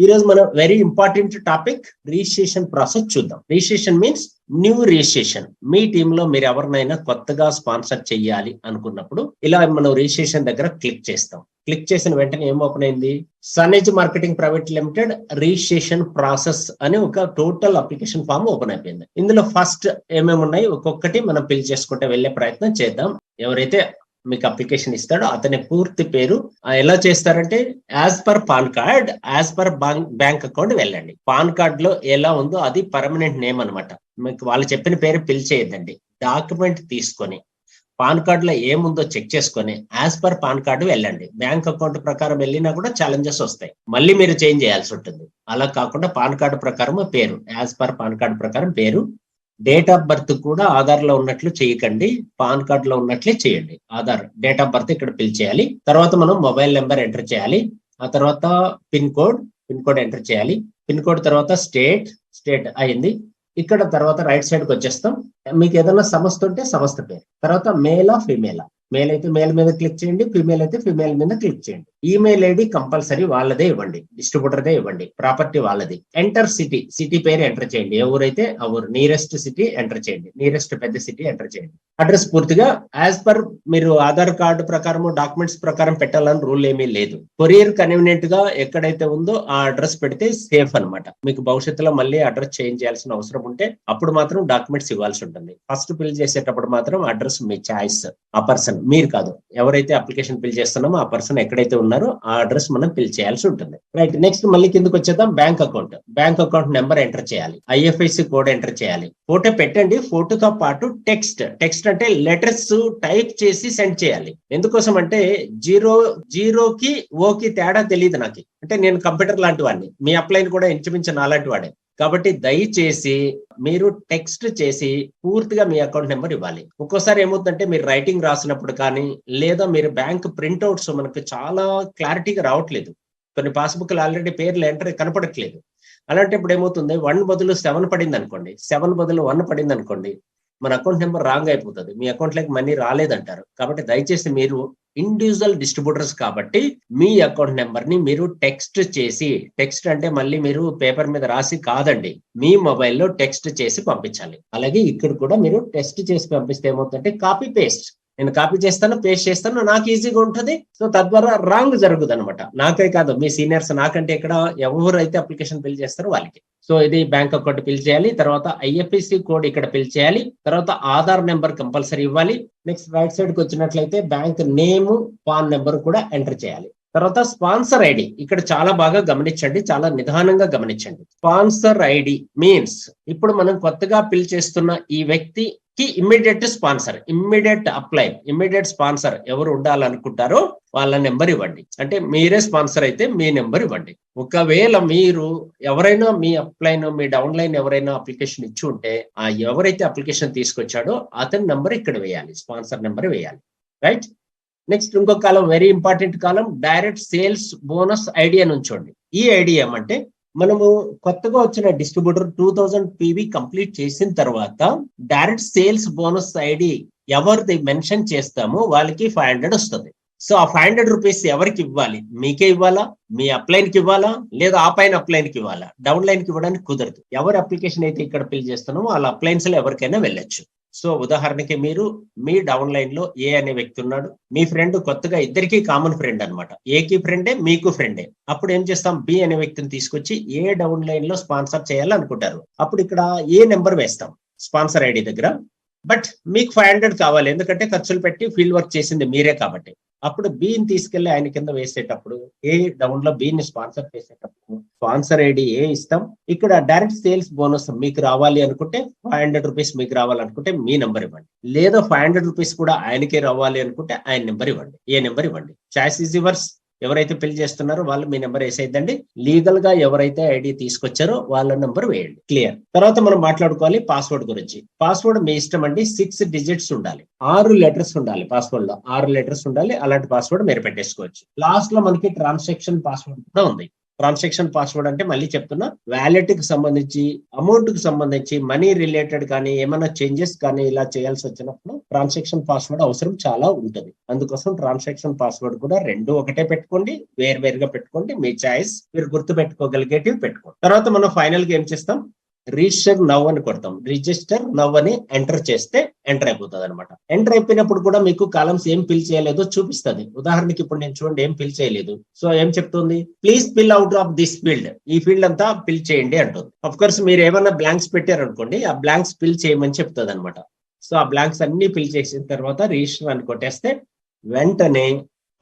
ఈ రోజు మనం very important topic registration process చూద్దాం. రిజిస్ట్రేషన్ మీన్స్ న్యూ రిజిస్ట్రేషన్ మీ టీమ్లో మీరు ఎవరినైనా కొత్తగా స్పాన్సర్ చేయాలి అనుకున్నప్పుడు ఇలా మనం రిజిస్ట్రేషన్ దగ్గర క్లిక్ చేస్తాం. క్లిక్ చేసిన వెంటనే ఏం ఓపెన్ అయింది? సనేజ్ marketing private limited registration process అని ఒక టోటల్ అప్లికేషన్ ఫామ్ ఓపెన్ అయిపోయింది. ఇందులో ఫస్ట్ ఏమేమి ఉన్నాయి? ఒక్కొక్కటి మనం ఫిల్ చేసుకుంటే వెళ్ళే ప్రయత్నం చేద్దాం. ఎవరైతే మీకు అప్లికేషన్ ఇస్తాడు అతని పూర్తి పేరు ఎలా చేస్తారంటే as per PAN card as per bank account వెళ్ళండి. పాన్ కార్డ్లో ఎలా ఉందో అది పర్మనెంట్ నేమ్ అన్నమాట. మీకు వాళ్ళు చెప్పిన పేరు పిల్ చేయొద్దండి. డాక్యుమెంట్ తీసుకొని పాన్ కార్డ్లో ఏముందో చెక్ చేసుకొని యాజ్ పర్ పాన్ కార్డు వెళ్ళండి. బ్యాంక్ అకౌంట్ ప్రకారం వెళ్ళినా కూడా ఛాలెంజెస్ వస్తాయి. మళ్ళీ మీరు చేంజ్ చేయాల్సి ఉంటుంది. అలా కాకుండా పాన్ కార్డు ప్రకారం పేరు యాజ్ పర్ పాన్ కార్డు ప్రకారం పేరు డేట్ ఆఫ్ బర్త్ కూడా ఆధార్లో ఉన్నట్లు చేయకండి పాన్ కార్డ్లో ఉన్నట్లే చేయండి. ఆధార్ డేట్ ఆఫ్ బర్త్ ఇక్కడ ఫిల్ చేయాలి. తర్వాత మనం మొబైల్ నెంబర్ ఎంటర్ చేయాలి. ఆ తర్వాత pin code pin code enter చేయాలి. పిన్ కోడ్ తర్వాత స్టేట్ స్టేట్ అయింది. ఇక్కడ తర్వాత రైట్ సైడ్కి వచ్చేస్తాం. మీకు ఏదైనా సంస్థ ఉంటే సంస్థ పేరు. తర్వాత మేలా ఫీమేలా మేల్ అయితే మేల్ మీద క్లిక్ చేయండి ఫిమేల్ అయితే ఫిమేల్ మీద క్లిక్ చేయండి. ఈమెయిల్ ఐడి కంపల్సరీ వాళ్ళదే ఇవ్వండి డిస్ట్రిబ్యూటర్దే ఇవ్వండి ప్రాపర్టీ వాళ్ళది. ఎంటర్ సిటీ సిటీ పేరు ఎంటర్ చేయండి. ఏ ఊరైతే ఆ ఊరు నియరెస్ట్ సిటీ ఎంటర్ చేయండి. నియరెస్ట్ పెద్ద సిటీ ఎంటర్ చేయండి. అడ్రస్ పూర్తిగా యాజ్ పర్ మీరు ఆధార్ కార్డు ప్రకారం డాక్యుమెంట్స్ ప్రకారం పెట్టాలని రూల్ ఏమీ లేదు. కొరియర్ కన్వీనియంట్గా ఎక్కడైతే ఉందో ఆ అడ్రస్ పెడితే సేఫ్ అన్నమాట. మీకు భవిష్యత్తులో మళ్ళీ అడ్రస్ చేంజ్ చేయాల్సిన అవసరం ఉంటే అప్పుడు మాత్రం డాక్యుమెంట్స్ ఇవ్వాల్సి ఉంటుంది. ఫస్ట్ ఫిల్ చేసేటప్పుడు మాత్రం అడ్రస్ మీ చాయిస్ ఆ పర్సన్ మీరు కాదు. ఎవరైతే అప్లికేషన్ ఫిల్ చేస్తున్నామో ఆ పర్సన్ ఎక్కడైతే ఉన్నారో ఆ అడ్రస్ మనం ఫిల్ చేయాల్సి ఉంటుంది. రైట్ నెక్స్ట్ మళ్ళీ కిందకి వచ్చేద్దాం. Bank account bank account number enter చేయాలి. ఐఎఫ్ఐసి కోడ్ ఎంటర్ చేయాలి. ఫోటో పెట్టండి. ఫోటోతో పాటు టెక్స్ట్ టెక్స్ట్ అంటే లెటర్స్ టైప్ చేసి సెండ్ చేయాలి. ఎందుకోసం అంటే జీరో జీరోకి ఓకి తేడా తెలియదు నాకు. అంటే నేను కంప్యూటర్ లాంటి వాడిని. మీ అప్లైన్ కూడా ఇంచుమించు నాలాంటి వాడే. కాబట్టి దయచేసి మీరు టెక్స్ట్ చేసి పూర్తిగా మీ అకౌంట్ నెంబర్ ఇవ్వాలి. ఒక్కోసారి ఏమవుతుందంటే మీరు రైటింగ్ రాసినప్పుడు కానీ లేదా మీరు బ్యాంక్ ప్రింట్అవుట్స్ మనకు చాలా క్లారిటీగా రావట్లేదు. కొన్ని పాస్బుక్లు ఆల్రెడీ పేర్లు ఎంటర్ కనపడట్లేదు. అలాంటప్పుడు ఏమవుతుంది? వన్ బదులు సెవెన్ పడింది అనుకోండి సెవెన్ బదులు వన్ పడింది అనుకోండి మన అకౌంట్ నెంబర్ రాంగ్ అయిపోతుంది. మీ అకౌంట్లోకి మనీ రాలేదంటారు. కాబట్టి దయచేసి మీరు ఇండివిజువల్ డిస్ట్రిబ్యూటర్స్ కాబట్టి మీ అకౌంట్ నెంబర్ని మీరు టెక్స్ట్ చేసి టెక్స్ట్ అంటే మళ్ళీ మీరు పేపర్ మీద రాసి కాదండి మీ మొబైల్లో టెక్స్ట్ చేసి పంపించాలి. అలాగే ఇక్కడ కూడా మీరు టెస్ట్ చేసి పంపిస్తే ఏమవుతుందంటే కాపీ పేస్ట్ నేను కాపీ చేస్తాను పేస్ట్ చేస్తాను నాకు ఈజీగా ఉంటుంది. సో తద్వారా రాంగ్ జరుగుతుంది అనమాట నాకే కాదు మీ సీనియర్స్ నాకంటే ఇక్కడ ఎవరైతే అప్లికేషన్ ఫిల్ చేస్తారో వాళ్ళకి. సో ఇది బ్యాంక్ అకౌంట్ ఫిల్ చేయాలి తర్వాత ఐఎఫ్ఎస్సి కోడ్ ఇక్కడ ఫిల్ చేయాలి తర్వాత ఆధార్ నెంబర్ కంపల్సరీ ఇవ్వాలి. నెక్స్ట్ రైట్ సైడ్కి వచ్చినట్లయితే బ్యాంక్ నేమ్ పాన్ నెంబర్ కూడా ఎంటర్ చేయాలి. తర్వాత స్పాన్సర్ ఐడి ఇక్కడ చాలా బాగా గమనించండి చాలా నిదానంగా గమనించండి. స్పాన్సర్ ఐడి మీన్స్ ఇప్పుడు మనం కొత్తగా పిల్ చేస్తున్న ఈ వ్యక్తి కి immediate sponsor immediate apply immediate sponsor ఎవరు ఉండాలనుకుంటారో వాళ్ళ నెంబర్ ఇవ్వండి. అంటే మీరే స్పాన్సర్ అయితే మీ నెంబర్ ఇవ్వండి. ఒకవేళ మీరు ఎవరైనా మీ అప్లైన్ మీ డౌన్ లైన్ ఎవరైనా అప్లికేషన్ ఇచ్చి ఉంటే ఆ ఎవరైతే అప్లికేషన్ తీసుకొచ్చాడో అతని నెంబర్ ఇక్కడ వేయాలి స్పాన్సర్ నెంబర్ వేయాలి. రైట్ నెక్స్ట్ ఇంకో కాలం వెరీ ఇంపార్టెంట్ కాలం డైరెక్ట్ సేల్స్ బోనస్ ఐడియా నుంచోండి ఈ ఐడియా ఏమంటే మనము కొత్తగా వచ్చిన distributor two thousand PV complete చేసిన తర్వాత డైరెక్ట్ సేల్స్ బోనస్ ఐడి ఎవరిది మెన్షన్ చేస్తామో వాళ్ళకి ఫైవ్ హండ్రెడ్ వస్తుంది. సో ఆ ఫైవ్ హండ్రెడ్ రూపీస్ ఎవరికి ఇవ్వాలి? మీకే ఇవ్వాలా? మీ అప్లైన్కి ఇవ్వాలా? లేదా ఆ పైన అప్లైన్కి ఇవ్వాలా? డౌన్ లైన్కి ఇవ్వడానికి కుదరదు. ఎవరి అప్లికేషన్ అయితే ఇక్కడ ఫిల్ చేస్తున్నామో వాళ్ళ అప్లైన్స్లో ఎవరికైనా వెళ్ళొచ్చు. సో ఉదాహరణకి మీరు మీ డౌన్ లైన్లో ఏ అనే వ్యక్తి ఉన్నాడు మీ ఫ్రెండ్ కొత్తగా ఇద్దరికి కామన్ ఫ్రెండ్ అనమాట ఏకి ఫ్రెండే మీకు ఫ్రెండే అప్పుడు ఏం చేస్తాం? బి అనే వ్యక్తిని తీసుకొచ్చి ఏ డౌన్ లైన్లో స్పాన్సర్ చేయాలనుకుంటారు. అప్పుడు ఇక్కడ ఏ నెంబర్ వేస్తాం స్పాన్సర్ ఐడి దగ్గర. బట్ మీకు ఫైవ్ హండ్రెడ్ కావాలి ఎందుకంటే ఖర్చులు పెట్టి ఫీల్డ్ వర్క్ చేసింది మీరే కాబట్టి. అప్పుడు బీని తీసుకెళ్ళి ఆయన కింద వేసేటప్పుడు ఏ డౌన్లో బీని స్పాన్సర్ చేసేటప్పుడు స్పాన్సర్ ఐడి ఏ ఇస్తాం. ఇక్కడ డైరెక్ట్ సేల్స్ బోనస్ మీకు రావాలి అనుకుంటే ఫైవ్ హండ్రెడ్ రూపీస్ మీకు రావాలనుకుంటే మీ నెంబర్ ఇవ్వండి. లేదా ఫైవ్ హండ్రెడ్ రూపీస్ కూడా ఆయనకే రావాలి అనుకుంటే ఆయన నెంబర్ ఇవ్వండి. ఏ నెంబర్ ఇవ్వండి? చాయిస్ ఈజ్ యువర్స్ ఎవరైతే పెళ్ళి చేస్తున్నారో వాళ్ళు మీ నెంబర్ వేసేద్దండి. లీగల్గా ఎవరైతే ఐడి తీసుకొచ్చారో వాళ్ళ నెంబర్ వేయండి. క్లియర్ తర్వాత మనం మాట్లాడుకోవాలి పాస్వర్డ్ గురించి. పాస్వర్డ్ మీ ఇష్టం అండి. సిక్స్ డిజిట్స్ ఉండాలి. ఆరు లెటర్స్ ఉండాలి పాస్వర్డ్లో ఆరు లెటర్స్ ఉండాలి. అలాంటి పాస్వర్డ్ మీరు పెట్టేసుకోవచ్చు. లాస్ట్లో మనకి ట్రాన్సాక్షన్ పాస్వర్డ్ కూడా ఉంది. ట్రాన్సాక్షన్ పాస్వర్డ్ అంటే మళ్ళీ చెప్తున్నా వ్యాలెట్కి సంబంధించి అమౌంట్కి సంబంధించి మనీ రిలేటెడ్ కానీ ఏమైనా చేంజెస్ కానీ ఇలా చేయాల్సి వచ్చినప్పుడు ట్రాన్సాక్షన్ పాస్వర్డ్ అవసరం చాలా ఉంటుంది. అందుకోసం ట్రాన్సాక్షన్ పాస్వర్డ్ కూడా రెండు ఒకటే పెట్టుకోండి వేరు వేరుగా పెట్టుకోండి. మీ చాయిస్ మీరు గుర్తు పెట్టుకోగలిగేటివి పెట్టుకోండి. తర్వాత మనం ఫైనల్గా ఏం చేస్తాం? రిజిస్టర్ నవ్ అని కొడతాం. రిజిస్టర్ నవ్ అని ఎంటర్ చేస్తే ఎంటర్ అయిపోతుంది అనమాట ఎంటర్ అయిపోయినప్పుడు కూడా మీకు కాలమ్స్ ఏం ఫిల్ చేయలేదో చూపిస్తుంది. ఉదాహరణకి ఇప్పుడు నేను చూడండి ఏం ఫిల్ చేయలేదు. సో ఏం చెప్తుంది? Please fill out of this field ఈ ఫీల్డ్ అంతా ఫిల్ చేయండి అంటుంది. అఫ్ కోర్స్ మీరు ఏమైనా బ్లాంక్స్ పెట్టారనుకోండి ఆ బ్లాంక్స్ ఫిల్ చేయమని చెప్తుంది అనమాట సో ఆ బ్లాంక్స్ అన్ని ఫిల్ చేసిన తర్వాత రిజిస్టర్ అని కొట్టేస్తే వెంటనే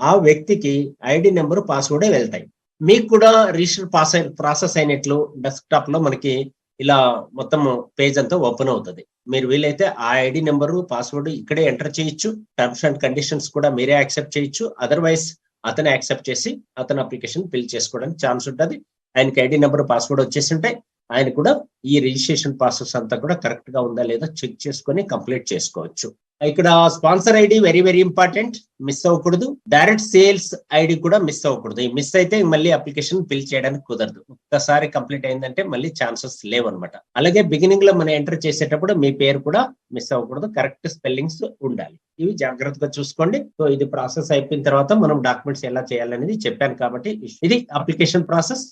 ఆ వ్యక్తికి ఐడి నెంబర్ పాస్వర్డే వెళ్తాయి. మీకు కూడా రిజిస్టర్ పాస్ ప్రాసెస్ అయినట్లు డెస్క్టాప్లో మనకి ఇలా మొత్తం పేజ్ అంతా ఓపెన్ అవుతుంది. మీరు వీలైతే ఆ ఐడి నెంబరు పాస్వర్డ్ ఇక్కడే ఎంటర్ చేయొచ్చు. టర్మ్స్ అండ్ కండిషన్స్ కూడా మీరే యాక్సెప్ట్ చేయొచ్చు. అదర్వైజ్ అతను యాక్సెప్ట్ చేసి అతని అప్లికేషన్ ఫిల్ చేసుకోవడానికి ఛాన్స్ ఉంటుంది. ఆయనకి ఐడి నెంబర్ పాస్వర్డ్ వచ్చేసి ఉంటాయి. ఆయన కూడా ఈ రిజిస్ట్రేషన్ ప్రాసెస్ అంతా కూడా కరెక్ట్గా ఉందా లేదా చెక్ చేసుకొని కంప్లీట్ చేసుకోవచ్చు. ఇక్కడ sponsor ID very very important miss అవ్వకూడదు. డైరెక్ట్ సేల్స్ ఐడి కూడా మిస్ అవ్వకూడదు. ఈ మిస్ అయితే మళ్ళీ అప్లికేషన్ ఫిల్ చేయడానికి కుదరదు. ఒక్కసారి కంప్లీట్ అయిందంటే మళ్ళీ ఛాన్సెస్ లేవు అనమాట అలాగే బిగినింగ్లో మనం ఎంటర్ చేసేటప్పుడు మీ పేరు కూడా మిస్ అవ్వకూడదు. కరెక్ట్ స్పెల్లింగ్స్ ఉండాలి. ఇవి జాగ్రత్తగా చూసుకోండి. సో ఇది ప్రాసెస్ అయిపోయిన తర్వాత మనం డాక్యుమెంట్స్ ఎలా చేయాలనేది చెప్పాను కాబట్టి ఇది అప్లికేషన్ ప్రాసెస్